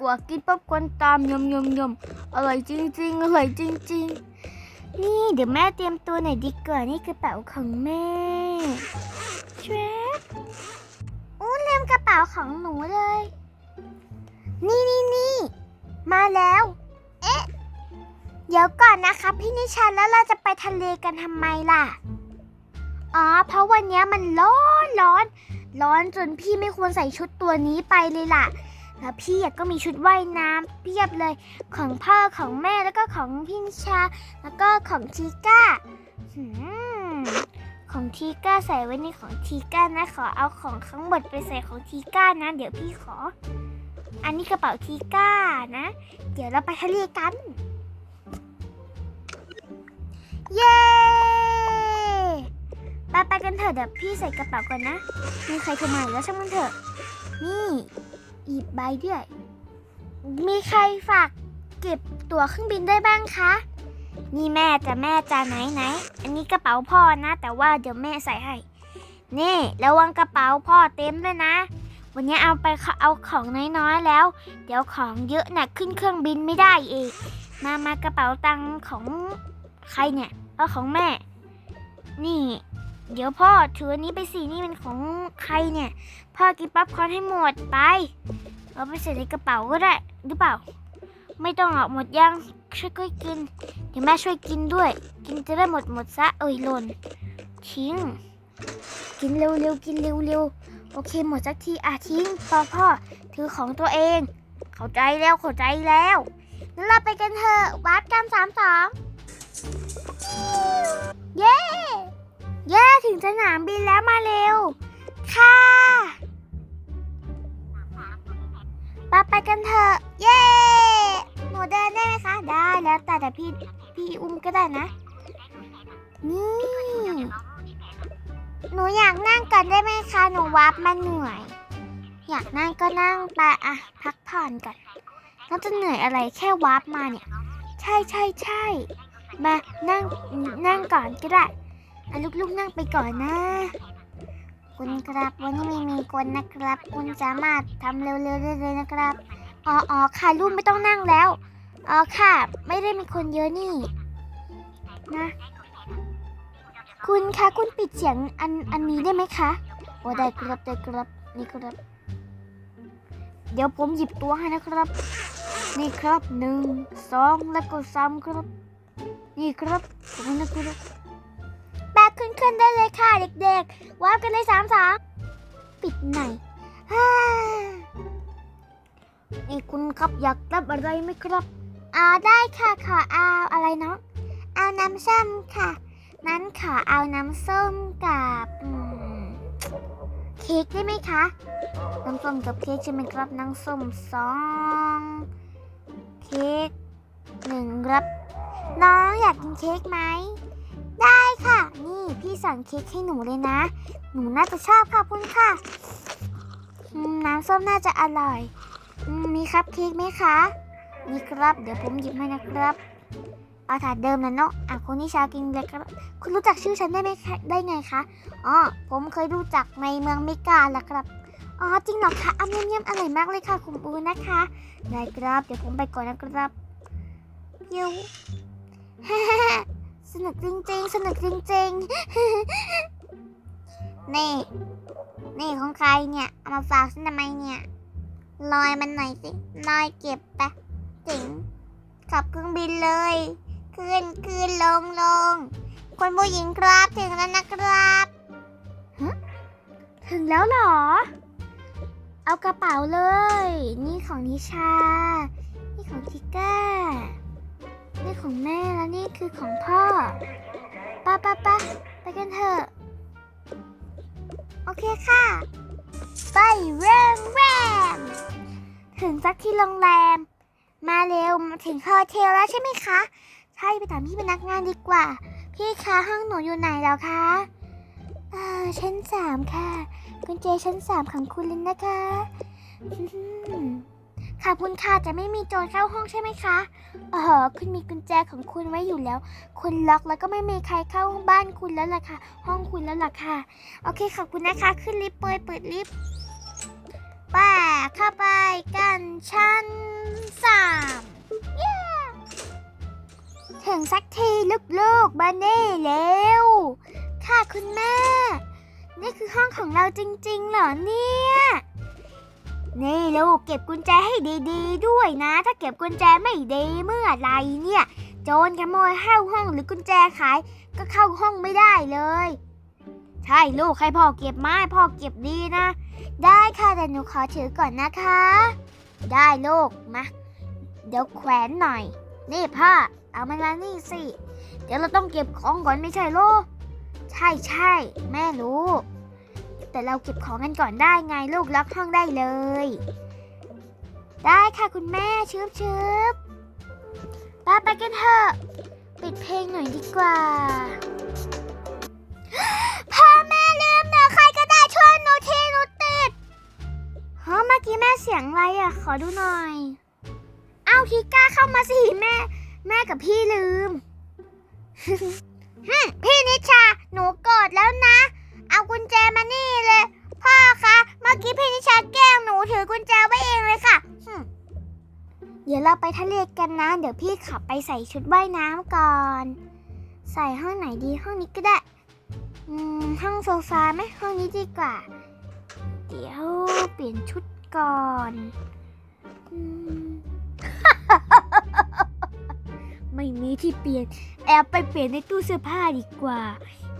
กว่ากินป๊อปคอนตามยำยำยำอร่อยจริงๆอร่อยจริงๆ นี่เดี๋ยวแม่เตรียมตัวหน่อยดีกว่านี่กระเป๋าของแม่ชวอู้ลืมกระเป๋าของหนูเลย นี่นี่นี่มาแล้ว เอ๊ะ เดี๋ยวก่อนนะคะ พี่นิชาแล้วเราจะไปทะเลกันทำไมล่ะ อ๋อ เพราะวันนี้มันร้อนร้อน ร้อนจนพี่ไม่ควรใส่ชุดตัวนี้ไปเลยล่ะ แล้วพี่อะก็มีชุดว่ายน้ำเพียบเลยของพ่อของแม่แล้วก็ของพี่นิชา แล้วก็ของทีก้าของทีก้าใส่ไว้ในของทีก้านะขอเอาของทั้งหมดไปใส่ของทีก้านะ เดี๋ยวพี่ขอ อันนี้กระเป๋าทีก้านะ เดี๋ยวเราไปทะเลกัน เย้ไปไปกันเถอะเดี๋ยวพี่ใส่กระเป๋าก่อนนะ มีใครโทรมาแล้วช่างมันเถอะ บใบด้วย มีใครฝากเก็บตั๋วเครื่องบินได้บ้างคะ นี่แม่จะแม่จะไหนไหน อันนี้กระเป๋าพ่อนะ แต่ว่าเดี๋ยวแม่ใส่ให้ นี่ระวังกระเป๋าพ่อเต็มด้วยนะ วันนี้เอาไปเอาของน้อยๆแล้ว เดี๋ยวของเยอะน่ะขึ้นเครื่องบินไม่ได้เองมามากระเป๋าตังค์ของใครเนี่ย เอาของแม่ นี่ เดี๋ยวพ่อถืออันนี้ไปสินี่เป็นของใครเนี่ย พ่อกินป๊อปคอร์นให้หมดไป เอาไปใส่ในกระเป๋าก็ได้หรือเปล่า ไม่ต้องหรอกหมดยังช่วยก็กิน เดี๋ยวแม่ช่วยกินด้วย กินจะได้หมดหมดซะเอ้ยหล่นทิ้ง กินเร็วๆกินเร็วๆโอเคหมดสักทีอะทิ้งพ่อพ่อถือของตัวเอง เข้าใจแล้วเข้าใจแล้วงั้นเราไปกันเถอะวัดกันสามสองเย้ เย้ถึงสนามบินแล้วมาเร็ว ค่ะไปไปกันเถอะ เย้ หนูเดินได้ไหมคะ ได้แล้วแต่แต่พี่พี่อุ้มก็ได้นะ นี่ หนูอยากนั่งก่อนได้ไหมคะ หนูวับมาเหนื่อย อยากนั่งก็นั่งไปอะพักผ่อนก่อนแล้วจะเหนื่อยอะไรแค่วับมาเนี่ย ใช่ใช่ใช่มานั่งนั่งก่อนก็ได้ อะลูกๆนั่งไปก่อนนะ คุณครับวันนี้ไม่มีคนนะครับ คุณสามารถทำเร็วๆได้เลยนะครับอ๋ออ๋อค่ะลูกไม่ต้องนั่งแล้วอ๋อค่ะ ไม่ได้มีคนเยอะนี่ นะ คุณคะคุณปิดเสียงอันอันนี้ได้ไหมคะโอ้ได้ครับได้ครับนี่ครับ เดี๋ยวผมหยิบตัวให้นะครับ นี่ครับหนึ่งสองแล้วก็สามครับ นี่ครับขอบคุณนะครับแบก ขึ้นขึ้นได้เลยค่ะเด็กๆว้าวกันเลยสามสามปิดไหนฮ่านี่คุณครับอยากรับอะไรไหมครับอ่าได้ค่ะขอเอาอะไรเนาะเอาน้ำส้มค่ะ นั้นขอเอาน้ำส้มกับเค้กได้ไหมคะ น้ำส้มกับเค้กใช่ไหมครับน้ำส้มสองเค้กหนึ่งครับ น้องอยากกินเค้กไหม ได้ค่ะ นี่พี่สั่งเค้กให้หนูเลยนะ หนูน่าจะชอบขอบคุณค่ะ น้ำส้มน่าจะอร่อยอืมมีครับเค้กไหมคะมีครับ เดี๋ยวผมหยิบให้นะครับเอาถาดเดิมนะเนาะอะคุณนิชากินเลยครับคุณรู้จักชื่อฉันได้ไหมคะได้ไงคะอ๋อผมเคยรู้จักในเมืองเมกาแหละครับอ๋อจริงเหรอคะอ้ำเยี่ยมๆอร่อยมากเลยค่ะ คุณปูนะคะได้ครับ เดี๋ยวผมไปก่อนนะครับเยว สนุกจริงๆ สนุกจริงๆ นี่ นี่ของใครเนี่ย เอามาฝากฉันทำไมเนี่ย ลอยมันหน่อยสิ ลอยเก็บไปถึงขับเครื่องบินเลย ขึ้นขึ้นลงลงคุณผู้หญิงครับถึงแล้วนะครับฮะถึงแล้วหรอ เอากระเป๋าเลย นี่ของนิชา นี่ของทิก้า นี่ของแม่แล้วนี่คือของพ่อป้าป้าป้าไปกันเถอะ โอเคค่ะ ไปเร่มแรม ถึงสักที่โรงแรม มาเร็วมาถึงโฮเทลแล้วใช่ไหมคะ ใช่ไปถามพี่พนักงานดีกว่า พี่คะห้องหนูอยู่ไหนแล้วคะอ่าชั้นสามค่ะกุญแจชั้นสามของคุณลินนะคะ อื้อหือขอบคุณค่ะจะไม่มีโจรเข้าห้องใช่ไหมคะเออคุณมีกุญแจของคุณไว้อยู่แล้ว คุณล็อกแล้วก็ไม่มีใครเข้าบ้านคุณแล้วล่ะค่ะ ห้องคุณแล้วล่ะค่ะ โอเคขอบคุณนะคะ ขึ้นลิฟต์เปิดเปิดลิฟต์ป่าเข้าไปกันชั้นสามเย้ถึงสักทีลูกๆบาเน่เร็ว ค่ะคุณแม่ นี่คือห้องของเราจริงๆเหรอเนี่ย นี่ลูกเก็บกุญแจให้ดีๆ ด้วยนะ ถ้าเก็บกุญแจไม่ดีเมื่อไหรเนี่ย โจรขโมยเข้าห้องหรือกุญแจขาย ก็เข้าห้องไม่ได้เลย ใช่ลูกให้พ่อเก็บไม้พ่อเก็บดีนะ ได้ค่ะแต่หนูขอถือก่อนนะคะ ได้ลูกมาเดี๋ยวแขวนหน่อย นี่พ่อเอามันมานี่สิ เดี๋ยวเราต้องเก็บของก่อนไม่ใช่ลูกใช่ใช่แม่รู้ แต่เราเก็บของกันก่อนได้ไงลูกล็อกห้องได้เลย ได้ค่ะคุณแม่ชืบชืบไปไปกันเถอะ ปิดเพลงหน่อยดีกว่า พ่อแม่ลืมหนูใครก็ได้ช่วยหนูทีหนูติดฮะเมื่อกี้แม่เสียงอะไรอะ ขอดูหน่อย เอาทีก้าเข้ามาสิแม่ แม่กับพี่ลืมฮึ่มพี่นิชา หนูโกรธแล้วนะ เอากุญแจมานี่เลย พ่อคะเมื่อกี้พี่นิชาแกล้งหนูถือกุญแจไว้เองเลยค่ะเดี๋ยวเราไปทะเลกันนะ เดี๋ยวพี่ขับไปใส่ชุดว่ายน้ำก่อน ใส่ห้องไหนดีห้องนี้ก็ได้ห้องโซฟาไหมห้องนี้ดีกว่า เดี๋ยวเปลี่ยนชุดก่อนอมไม่มีที่เปลี่ยน แอบไปเปลี่ยนในตู้เสื้อผ้าดีกว่า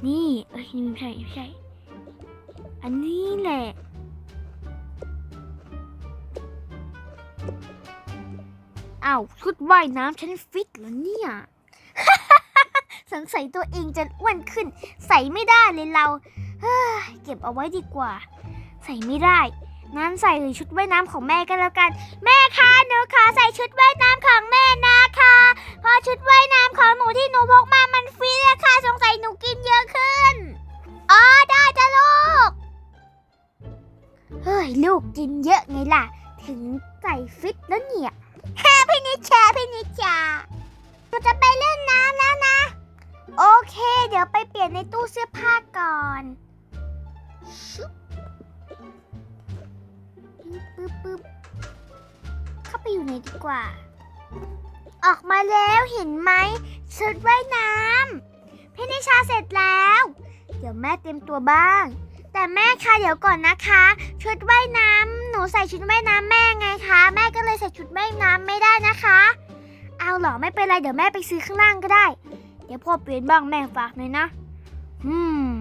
นี่ เอ้ยนี่ไม่ใช่ไม่ใช่ อันนี้แหละ อ้าวชุดว่ายน้ำฉันฟิตเหรอเนี่ย สงสัยตัวเองจะอ้วนขึ้น ใส่ไม่ได้เลยเราเฮ้ยเก็บเอาไว้ดีกว่า ใส่ไม่ได้ งั้นใส่ชุดว่ายน้ำของแม่กันแล้วกัน แม่คะหนูขอใส่ชุดว่ายน้ำของแม่นะคะเพราะชุดว่ายน้ำของหนูที่หนูพกมามันฟรีอะค่ะสงสัยหนูกินเยอะขึ้นอ๋อได้จ้ะลูก เฮ้ย ลูกกินเยอะไงล่ะ ถึงใส่ฟิตแล้วเนี่ยแค่พี่นิชาพี่นิชาหนูจะไปเล่นน้ำแล้วนะ โอเค เดี๋ยวไปเปลี่ยนในตู้เสื้อผ้าก่อนปึ๊บปึ๊บเข้าไปอยู่ในดีกว่า ออกมาแล้วเห็นไหมชุดว่ายน้ำพี่นิชาเสร็จแล้ว เดี๋ยวแม่เตรียมตัวบ้าง แต่แม่คะเดี๋ยวก่อนนะคะ ชุดว่ายน้ำหนูใส่ชุดว่ายน้ำแม่ไงคะ แม่ก็เลยใส่ชุดว่ายน้ำไม่ได้นะคะ เอาหรอไม่เป็นไรเดี๋ยวแม่ไปซื้อข้างล่างก็ได้ เดี๋ยวพ่อเปลี่ยนบ้างแม่ฝากหน่อยนะ อืม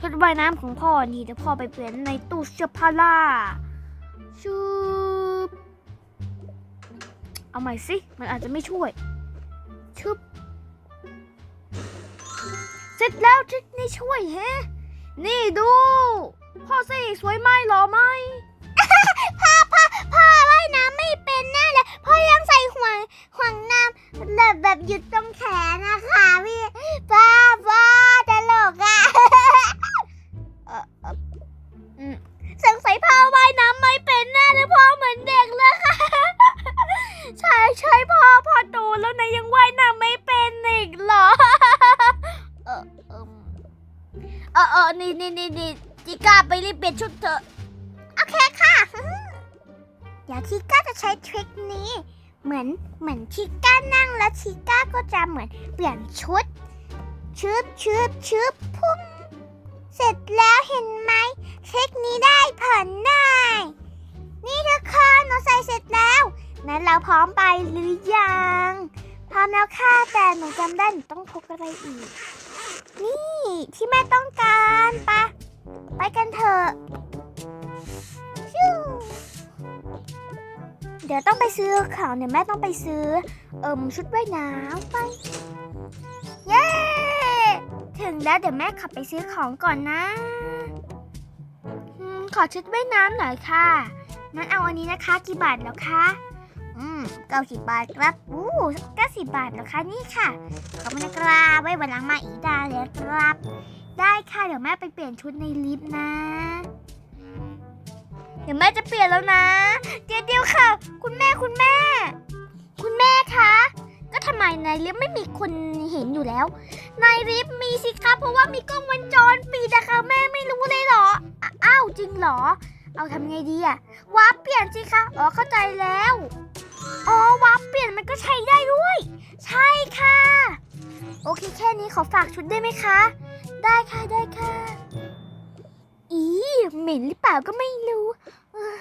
ชุดว่ายน้ำของพ่อนี่เดี๋ยวพ่อไปเปลี่ยนในตู้เสื้อผ้าล่าชุบเอาใหม่สิมันอาจจะไม่ช่วย ชุบเสร็จแล้วชุดนี้ช่วยแฮะ นี่ดู พ่อสิสวยไหมหล่อไหมพ่อพ่อพ่อว่ายน้ำไม่เป็นแน่เลยพ่อยังใส่ห่วงห่วงน้ำแบบแบบหยุดตรงแขนนะคะพี่พ่อพ่อตลกอะ เปลี่ยนชุดเถอะ โอเคค่ะ เดี๋ยวชิก้าจะใช้ทริคนี้ เหมือนเหมือนชิก้านั่งแล้วชิก้าก็จะเหมือนเปลี่ยนชุดชึบชึบชึบพุ่งเสร็จแล้วเห็นไหมเทคนี้ได้ผลได้ นี่ทุกคนหนูใส่เสร็จแล้วนั้นเราพร้อมไปหรือยัง พร้อมแล้วค่ะแต่หนูจำได้หนูต้องพกอะไรอีก นี่ที่แม่ต้องการปะ ไปกันเถอะเดี๋ยวต้องไปซื้อของเดี๋ยวแม่ต้องไปซื้อ เอิมชุดว่ายน้ำไป เย้ ถึงแล้วเดี๋ยวแม่ขับไปซื้อของก่อนนะอขอชุดว่ายน้ำหน่อยค่ะงั้นเอาอันนี้นะคะกี่บาทแล้วคะ อืมเก้าสิบบาทครับ อู้เก้าสิบบาทแล้วคะนี่ค่ะ ขอบคุณนะครับไว้วันหลังมาอีกได้เลยครับ ได้ค่ะเดี๋ยวแม่ไปเปลี่ยนชุดในลิฟต์นะ เดี๋ยวแม่จะเปลี่ยนแล้วนะ เดี๋ยวเดียวค่ะ คุณแม่คุณแม่ คุณแม่คะก็ทำไมในลิฟต์ไม่มีคนเห็นอยู่แล้ว ในลิฟต์มีสิคะเพราะว่ามีกล้องวงจรปิดนะคะแม่ไม่รู้เลยเหรออ้าวจริงเหรอ เอาทำไงดีอะวาร์ปเปลี่ยนสิคะอ๋อเข้าใจแล้วอ๋อวาร์ปเปลี่ยนมันก็ใช้ได้ด้วย ใช่ค่ะ โอเคแค่นี้ขอฝากชุดได้ไหมคะ ได้ค่ะได้ค่ะ อีเหม็นหรือเปล่าก็ไม่รู้ออ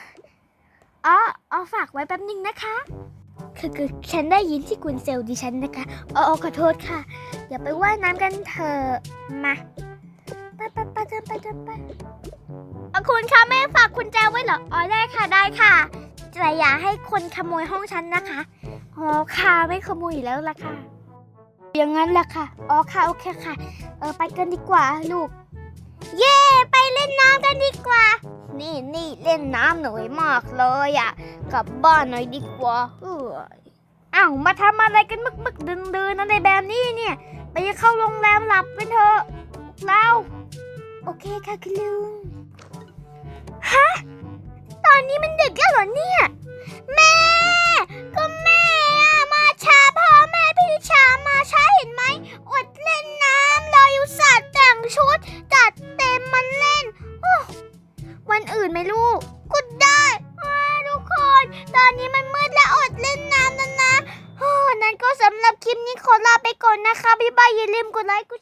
อ๋อเอาฝากไว้แป๊บนึงนะคะ คือคือฉันได้ยินที่คุณเซลล์ดิฉันนะคะอ๋อขอโทษค่ะ อย่าไปว่ายน้ำกันเถอะมาไปไปไปเดินไปเดินไปเอาคุณคะแม่ฝากคุณแจไว้เหรออ๋อได้ค่ะได้ค่ะแต่อย่าให้คนขโมยห้องฉันนะคะอ๋อค่ะไม่ขโมยอยู่แล้วล่ะค่ะ อย่างนั้นแหละค่ะ อ๋อค่ะโอเคค่ะ เออไปกันดีกว่าลูก เย่ไปเล่นน้ำกันดีกว่า นี่นี่เล่นน้ำหน่อยมากเลยอะ กลับบ้านหน่อยดีกว่าเอออ้าวมาทำอะไรกันมึกมึกดึงดืนอะไรแบบนี้เนี่ย ไปเข้าโรงแรมหลับกันเถอะเราโอเคค่ะคุณลุง ฮะ ตอนนี้มันดึกแล้วเหรอเนี่ย แม่ ก็แม่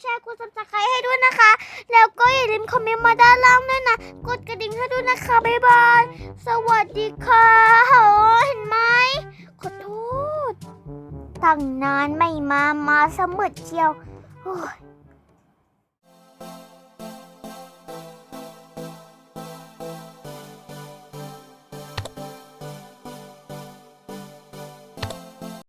แชร์ กดซับสไครต์ให้ด้วยนะคะ แล้วก็อย่าลืมคอมเมนต์มาด้านล่างด้วยนะ กดกระดิ่งให้ด้วยนะคะ บ๊ายบาย สวัสดีค่ะโหเห็นไหม ขอโทษ ตั้งนานไม่มา มาสมืดเชียวโอ้ย